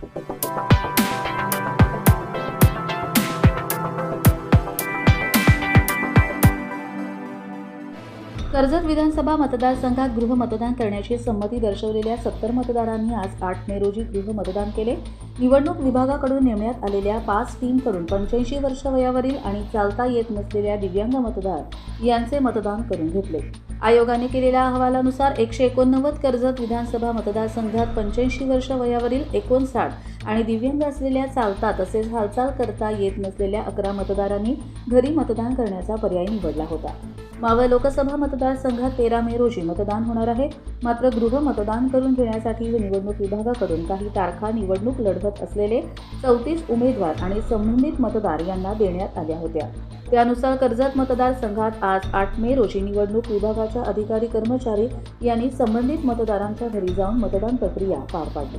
Thank you. Karjat विधानसभा मतदारसंघात गृहमतदान करण्याची संमती दर्शवलेल्या सत्तर मतदारांनी आज आठ मे रोजी गृहमतदान केले. निवडणूक विभागाकडून नेमण्यात आलेल्या पाच टीमकडून पंच्याऐंशी वर्ष वयावरील आणि चालता येत नसलेल्या दिव्यांग मतदार यांचे मतदान करून घेतले. आयोगाने केलेल्या अहवालानुसार एकशे एकोणनव्वद कर्जत विधानसभा मतदारसंघात पंच्याऐंशी वर्ष वयावरील एकोणसाठ आणि दिव्यांग असलेल्या चालता तसेच हालचाल करता येत नसलेल्या अकरा मतदारांनी घरी मतदान करण्याचा पर्याय निवडला होता. मावळ लोकसभा मतदारसंघात तेरा मे रोजी मतदान होणार आहे. मात्र गृह मतदान करून घेण्यासाठी निवडणूक विभागाकडून काही तारखा निवडणूक लढवत असलेले चौतीस उमेदवार आणि संबंधित मतदार यांना देण्यात आल्या होत्या. त्यानुसार कर्जत मतदारसंघात आज आठ मे रोजी निवडणूक विभागाच्या अधिकारी कर्मचारी यांनी संबंधित मतदारांच्या घरी जाऊन मतदान प्रक्रिया पार पाडली.